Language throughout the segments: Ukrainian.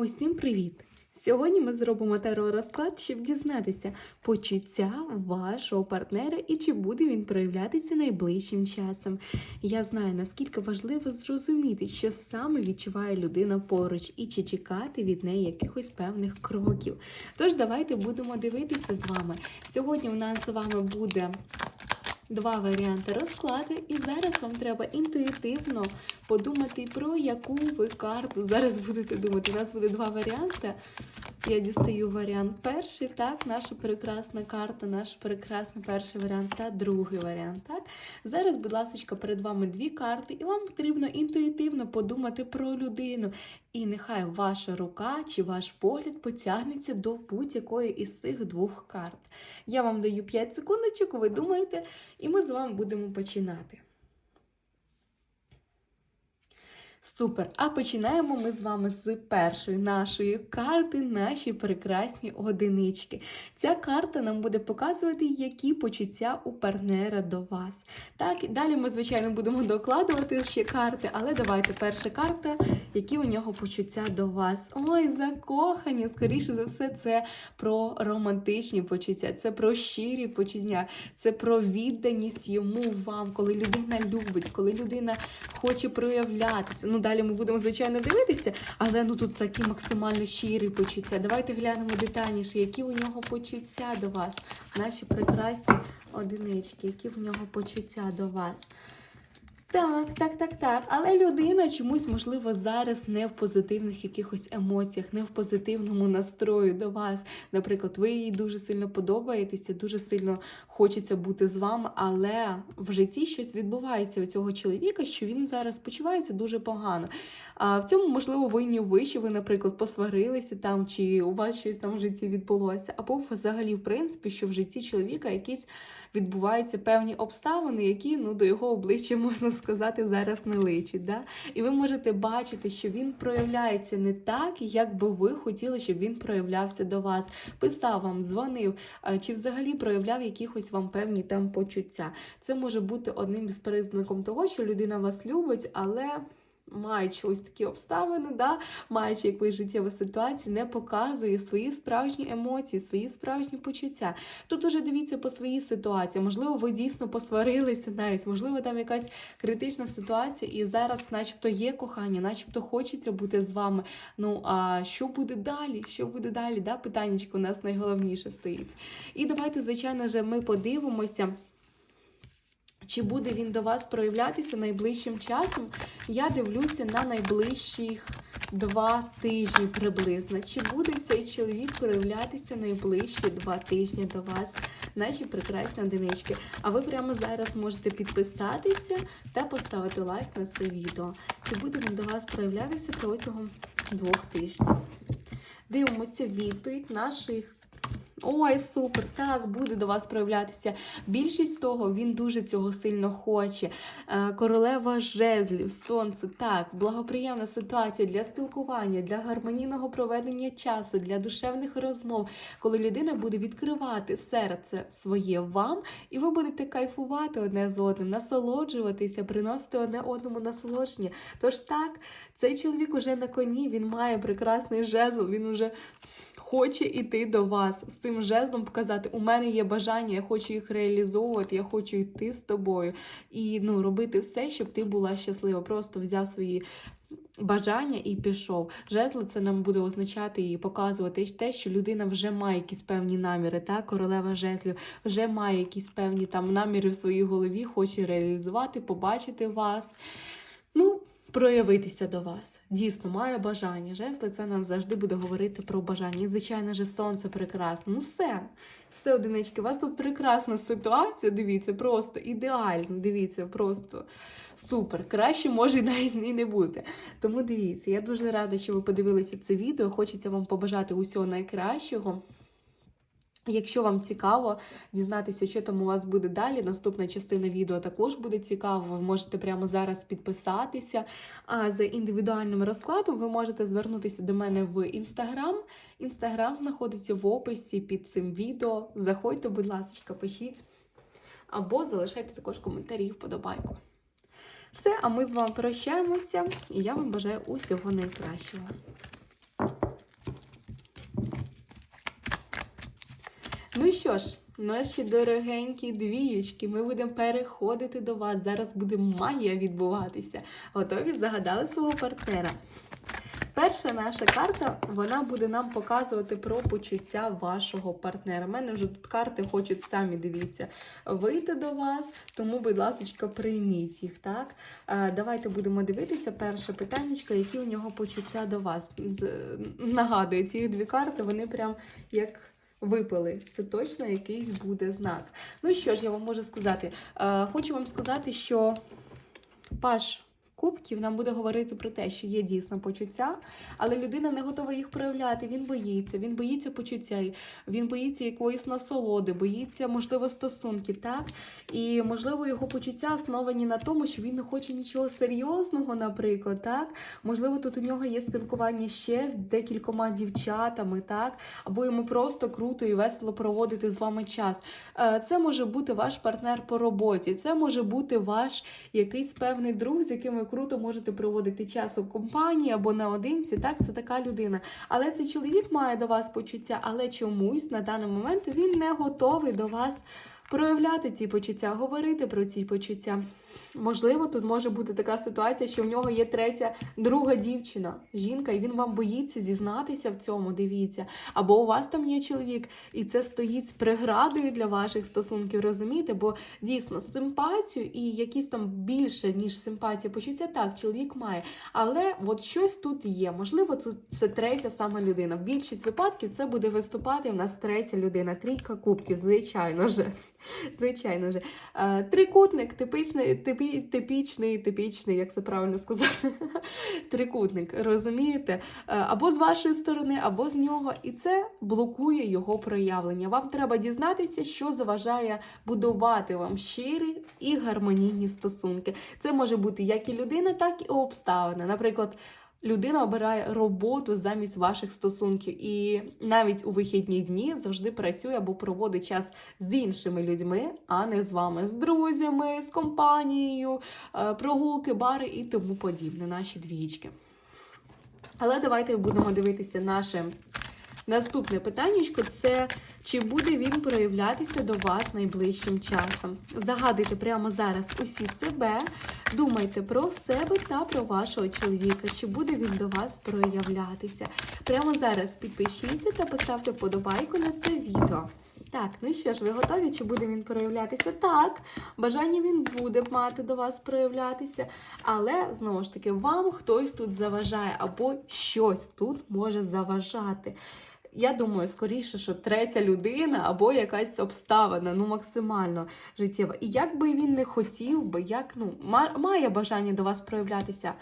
Усім привіт! Сьогодні ми зробимо таро-розклад, щоб дізнатися почуття вашого партнера і чи буде він проявлятися найближчим часом. Я знаю, наскільки важливо зрозуміти, що саме відчуває людина поруч, і чи чекати від неї якихось певних кроків. Тож давайте будемо дивитися з вами. Сьогодні у нас з вами буде два варіанти розкладу, і зараз вам треба інтуїтивно подумати про яку ви карту зараз будете думати. У нас буде два варіанти. Я дістаю варіант перший, так, наша прекрасна карта, наш прекрасний перший варіант та другий варіант. Так. Зараз, будь ласка, перед вами дві карти, і вам потрібно інтуїтивно подумати про людину. І нехай ваша рука чи ваш погляд потягнеться до будь-якої із цих двох карт. Я вам даю 5 секундочок, ви думаєте, і ми з вами будемо починати. Супер! А починаємо ми з вами з першої нашої карти, наші прекрасні одинички. Ця карта нам буде показувати, які почуття у партнера до вас. Так, далі ми, звичайно, будемо докладувати ще карти, але давайте перша карта, які у нього почуття до вас. Ой, закохані! Скоріше за все, це про романтичні почуття, це про щирі почуття, це про відданість йому вам, коли людина любить, коли людина хоче проявлятися. Ну, далі ми будемо, звичайно, дивитися, але ну тут такі максимально щирі почуття. Давайте глянемо детальніше, які у нього почуття до вас, наші прекрасні одинички, які в нього почуття до вас. Так, так, так, так. Але людина чомусь, можливо, зараз не в позитивних якихось емоціях, не в позитивному настрою до вас. Наприклад, ви їй дуже сильно подобаєтеся, дуже сильно хочеться бути з вами, але в житті щось відбувається у цього чоловіка, що він зараз почувається дуже погано. А в цьому, можливо, винні ви, що ви, наприклад, посварилися там, чи у вас щось там в житті відбулося, або взагалі, в принципі, що в житті чоловіка якісь відбуваються певні обставини, які ну до його обличчя можна сказати зараз не личить. Да? І ви можете бачити, що він проявляється не так, як би ви хотіли, щоб він проявлявся до вас. Писав вам, дзвонив, чи взагалі проявляв якісь вам певні там почуття. Це може бути одним із признаком того, що людина вас любить, але маючи ось такі обставини, да, маючи якусь життєву ситуацію, не показує свої справжні емоції, свої справжні почуття. Тут уже дивіться по своїй ситуації. Можливо, ви дійсно посварилися навіть, можливо, там якась критична ситуація, і зараз, начебто, є кохання, начебто хочеться бути з вами. Ну а що буде далі? Що буде далі? Да? Питаннячко у нас найголовніше стоїть. І давайте, звичайно ми подивимося. Чи буде він до вас проявлятися найближчим часом? Я дивлюся на найближчих два тижні приблизно. Чи буде цей чоловік проявлятися найближчі два тижні до вас, наші прекрасні одинички? А ви прямо зараз можете підписатися та поставити лайк на це відео. Чи буде він до вас проявлятися протягом двох тижнів? Дивимося відповідь наших Ой, супер! Так, буде до вас проявлятися. Більшість того, він дуже цього сильно хоче. Е, Королева жезлів, сонце, так, благоприємна ситуація для спілкування, для гармонійного проведення часу, для душевних розмов, коли людина буде відкривати серце своє вам, і ви будете кайфувати одне з одним, насолоджуватися, приносити одне одному насолодження. Тож так, цей чоловік уже на коні, він має прекрасний жезл, він уже хоче йти до вас цим жезлом показати, у мене є бажання, я хочу їх реалізовувати, я хочу йти з тобою і ну, робити все, щоб ти була щаслива. Просто взяв свої. Бажання і пішов. Жезли це нам буде означати і показувати те, що людина вже має якісь певні наміри. Та королева жезлів вже має якісь певні там наміри в своїй голові, хоче реалізувати, побачити вас. Ну, проявитися до вас. Дійсно, має бажання. Жезли це нам завжди буде говорити про бажання. І, звичайно ж, сонце прекрасне. Ну все, все, одинички, у вас тут прекрасна ситуація. Дивіться, просто ідеально. Дивіться, просто супер. Краще може навіть і не бути. Тому дивіться, я дуже рада, що ви подивилися це відео. Хочеться вам побажати усього найкращого. Якщо вам цікаво дізнатися, що там у вас буде далі, наступна частина відео також буде цікаво. Ви можете прямо зараз підписатися. А за індивідуальним розкладом ви можете звернутися до мене в інстаграм. Інстаграм знаходиться в описі під цим відео. Заходьте, будь ласка, пишіть. Або залишайте також коментарі і вподобайку. Все, а ми з вами прощаємося, і я вам бажаю усього найкращого. Що ж, наші дорогенькі двієчки, ми будемо переходити до вас. Зараз буде магія відбуватися. Готові? Загадали свого партнера. Перша наша карта, вона буде нам показувати про почуття вашого партнера. У мене вже тут карти хочуть самі дивіться вийти до вас, тому, будь ласка, прийміть їх. Так? Е, Давайте будемо дивитися перше питання, які у нього почуття до вас. Нагадую, ці дві карти, вони прям як. Випили, це точно якийсь буде знак. Ну і що ж я вам можу сказати? Е, хочу вам сказати, що паш кубків нам буде говорити про те, що є дійсно почуття, але людина не готова їх проявляти. Він боїться, він боїться почуття, він боїться якоїсь насолоди, боїться, можливо, стосунків, так? І можливо, його почуття основані на тому, що він не хоче нічого серйозного, наприклад, так? Можливо, тут у нього є спілкування ще з декількома дівчатами, так? Або йому просто круто і весело проводити з вами час. Е, Це може бути ваш партнер по роботі, це може бути ваш якийсь певний друг, з яким ви круто можете проводити час у компанії або наодинці. Так, це така людина. Але цей чоловік має до вас почуття, але чомусь на даний момент він не готовий до вас проявляти ці почуття, говорити про ці почуття. Можливо, тут може бути така ситуація, що в нього є третя, друга дівчина, жінка, і він вам боїться зізнатися в цьому. Дивіться. Або у вас там є чоловік, і це стоїть з преградою для ваших стосунків, розумієте? Бо дійсно симпатію і якісь там більше, ніж симпатія почуття, так, чоловік має. Але от щось тут є. Можливо, тут це третя саме людина. В більшість випадків це буде виступати в нас третя людина, трійка кубків, звичайно же. Звичайно же. Трикутник, типичний, типі, типічний, типічний, як це правильно сказати. Трикутник, розумієте? Е, Або з вашої сторони, або з нього. І це блокує його проявлення. Вам треба дізнатися, що заважає будувати вам щирі і гармонійні стосунки. Це може бути як і людина, так і обставина. Наприклад. Людина обирає роботу замість ваших стосунків, і навіть у вихідні дні завжди працює або проводить час з іншими людьми, а не з вами, з друзями, з компанією, е, прогулки, бари і тому подібне. Наші двічки. Але давайте будемо дивитися наше наступне питаннячко. Це чи буде він проявлятися до вас найближчим часом? Загадуйте прямо зараз усі себе. Думайте про себе та про вашого чоловіка. Чи буде він до вас проявлятися? Прямо зараз підпишіться та поставте вподобайку на це відео. Так, ну що ж, ви готові? Чи буде він проявлятися? Так, бажання він буде мати до вас проявлятися, але знову ж таки, вам хтось тут заважає, або щось тут може заважати. Я думаю, скоріше, що третя людина або якась обставина, ну максимально життєва. І як би він не хотів би, як ну ма- має бажання до вас проявлятися.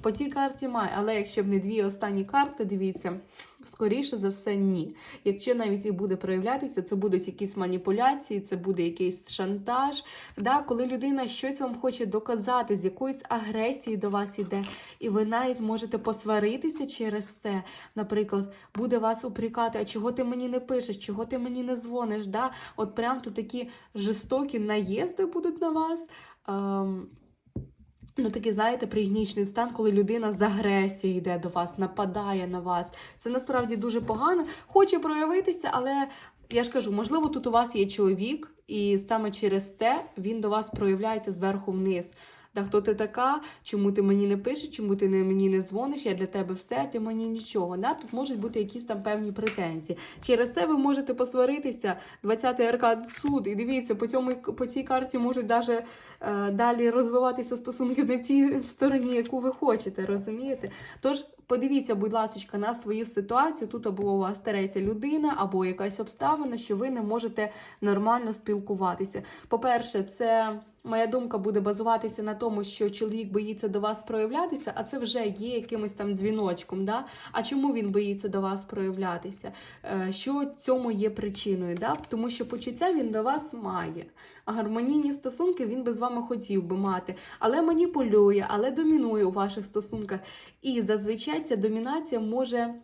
По цій карті має, але якщо б не дві останні карти, дивіться, скоріше за все, ні. Якщо навіть і буде проявлятися, це будуть якісь маніпуляції, це буде якийсь шантаж. Да? Коли людина щось вам хоче доказати, з якоїсь агресії до вас іде, і ви навіть можете посваритися через це. Наприклад, буде вас упрекати, а чого ти мені не пишеш, чого ти мені не дзвониш. Да? От прям тут такі жорстокі наїзди будуть на вас. Ем, Ну, такий, знаєте, пригнічний стан, коли людина з агресією йде до вас, нападає на вас. Це насправді дуже погано. Хоче проявитися, але я ж кажу, можливо, тут у вас є чоловік, і саме через це він до вас проявляється зверху вниз. Да хто ти така? Чому ти мені не пишеш, чому ти не, мені не дзвониш? Я для тебе все, ти мені нічого. Да? Тут можуть бути якісь там певні претензії. Через це ви можете посваритися, 20-й аркад суд. І дивіться, по цьому по цій карті можуть даже, е, далі розвиватися стосунки не в тій стороні, яку ви хочете, розумієте? Тож подивіться, будь ласка, на свою ситуацію. Тут або у вас третя людина, або якась обставина, що ви не можете нормально спілкуватися. По-перше, це. Моя думка буде базуватися на тому, що чоловік боїться до вас проявлятися, а це вже є якимось там дзвіночком. Да? А чому він боїться до вас проявлятися? Е, Що цьому є причиною? Да? Тому що почуття він до вас має. А гармонійні стосунки він би з вами хотів би мати, але маніпулює, але домінує у ваших стосунках. І зазвичай ця домінація може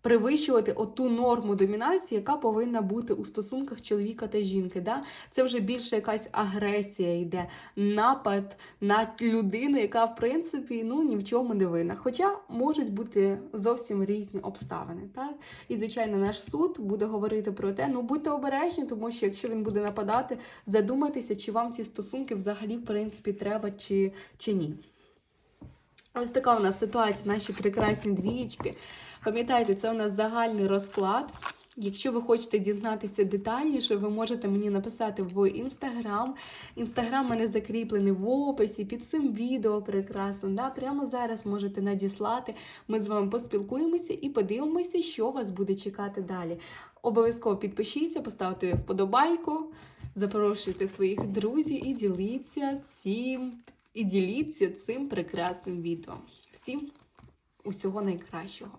перевищувати оту норму домінації, яка повинна бути у стосунках чоловіка та жінки. Да? Це вже більше якась агресія йде, напад на людину, яка в принципі ну ні в чому не винна. Хоча можуть бути зовсім різні обставини. Так? І звичайно, наш суд буде говорити про те, ну будьте обережні, тому що якщо він буде нападати, задумайтеся, чи вам ці стосунки взагалі в принципі треба чи, чи ні. Ось така у нас ситуація, наші прекрасні двієчки. Пам'ятайте, це у нас загальний розклад. Якщо ви хочете дізнатися детальніше, ви можете мені написати в інстаграм. Інстаграм мене закріплений в описі під цим відео прекрасно. Да? Прямо зараз можете надіслати. Ми з вами поспілкуємося і подивимося, що вас буде чекати далі. Обов'язково підпишіться, поставте вподобайку, запрошуйте своїх друзів і діліться цим, і діліться цим прекрасним відео. Всім усього найкращого!